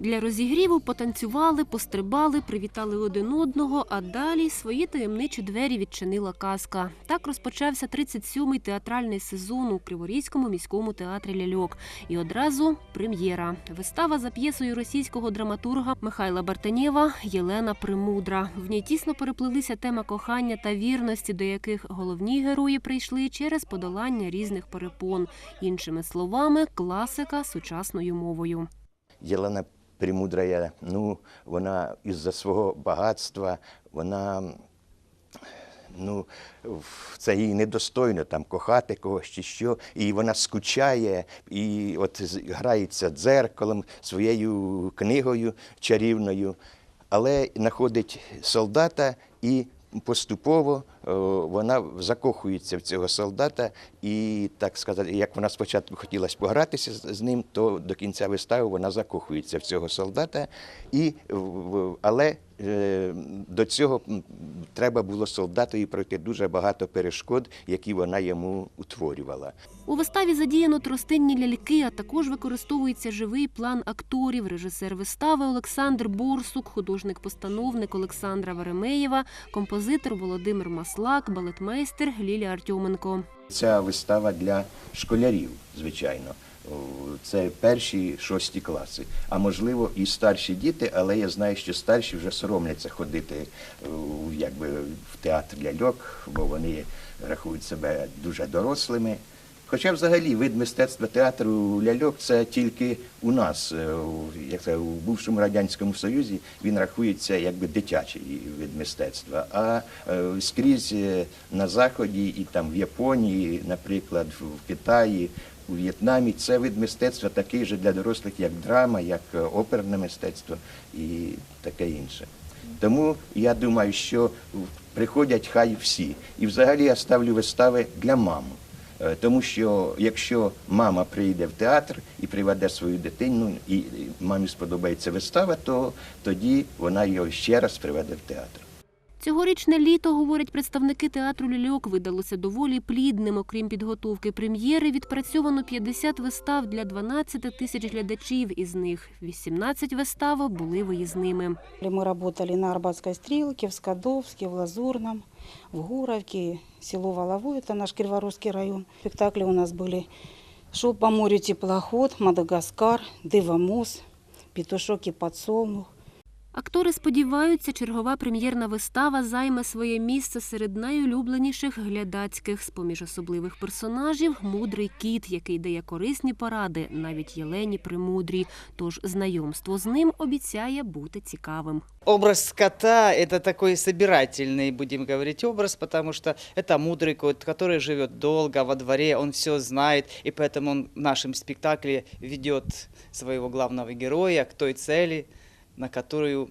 Для розігріву потанцювали, пострибали, привітали один одного, а далі свої таємничі двері відчинила казка. Так розпочався 37-й театральний сезон у Криворізькому міському театрі Ляльок. І одразу прем'єра. Вистава за п'єсою російського драматурга Михайла Бартанєва Єлена Примудра. В ній тісно переплилися тема кохання та вірності, до яких головні герої прийшли через подолання різних перепон. Іншими словами, класика сучасною мовою. Єлена Премудрая, ну, вона із-за свого багатства, вона, ну, це їй недостойно там кохати когось чи що, і вона скучає, і от грається дзеркалом, своєю книгою чарівною, але знаходить солдата і поступово е, вона закохується в цього солдата, і так сказати, як вона спочатку хотіла погратися з ним, то до кінця вистави вона закохується в цього солдата, і, але до цього треба було солдатові пройти дуже багато перешкод, які вона йому утворювала. У виставі задіяно тростинні ляльки, а також використовується живий план акторів, режисер вистави Олександр Борсук, художник-постановник Олександра Веремеєва, композитор Володимир Маслак, балетмейстер Лілія Артьоменко. Ця вистава для школярів, звичайно. Це перші шості класи, а можливо і старші діти, але я знаю, що старші вже соромляться ходити якби, в театр ляльок, бо вони рахують себе дуже дорослими. Хоча взагалі вид мистецтва театру ляльок це тільки у нас, е, як це, у бувшому радянському союзі, він рахується якби дитячий вид мистецтва. А е, скрізь е, на заході і там в Японії, наприклад, в Китаї, у В'єтнамі це вид мистецтва такий же для дорослих, як драма, як е, оперне мистецтво і таке інше. Тому я думаю, що приходять хай всі. І взагалі я ставлю вистави для мам. Е, Тому що якщо мама прийде в театр і приведе свою дитину, і і мамі сподобається вистава, то тоді вона його ще раз приведе в театр. Цьогорічне літо, говорять представники театру Ляльок, видалося доволі плідним. Окрім підготовки прем'єри, відпрацьовано 50 вистав для 12 тисяч глядачів. Із них 18 вистав були виїзними. Мы работали на Арбатской стрелке, в Скадовске, в Лазурном, в Гуровке, село Воловое, это наш Криворусский район. Спектакли у нас были «Шел по морю теплоход», «Мадагаскар», «Дивомус», «Петушок и подсолнух». Актори сподіваються, чергова прем'єрна вистава займе своє місце серед найулюбленіших глядацьких. З-поміж особливих персонажів мудрий кіт, який дає корисні поради, навіть Єлені Примудрій. Тож знайомство з ним обіцяє бути цікавим. Образ кота – это такой собирательный, будем говорить, образ, потому что это мудрый кот, который живет долго во дворе, он все знает, и поэтому он в нашем спектакле ведет своего главного героя к той цели, на которую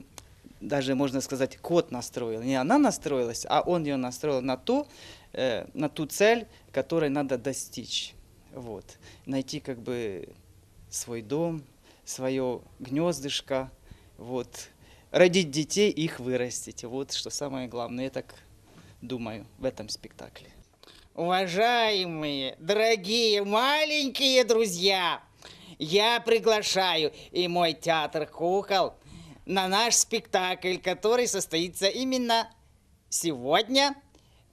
даже, можно сказать, кот настроил. Не она настроилась, а он ее настроил на ту, э, на ту цель, которой надо достичь. Вот. Найти как бы свой дом, свое гнездышко, вот. родить детей их вырастить. Вот что самое главное, я так думаю в этом спектакле. Уважаемые, дорогие, маленькие друзья, я приглашаю и мой театр кукол на наш спектакль, который состоится именно сегодня,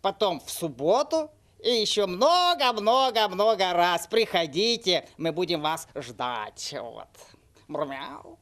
потом в субботу и еще много-много-много раз. Приходите, мы будем вас ждать. Вот. Мурмяу.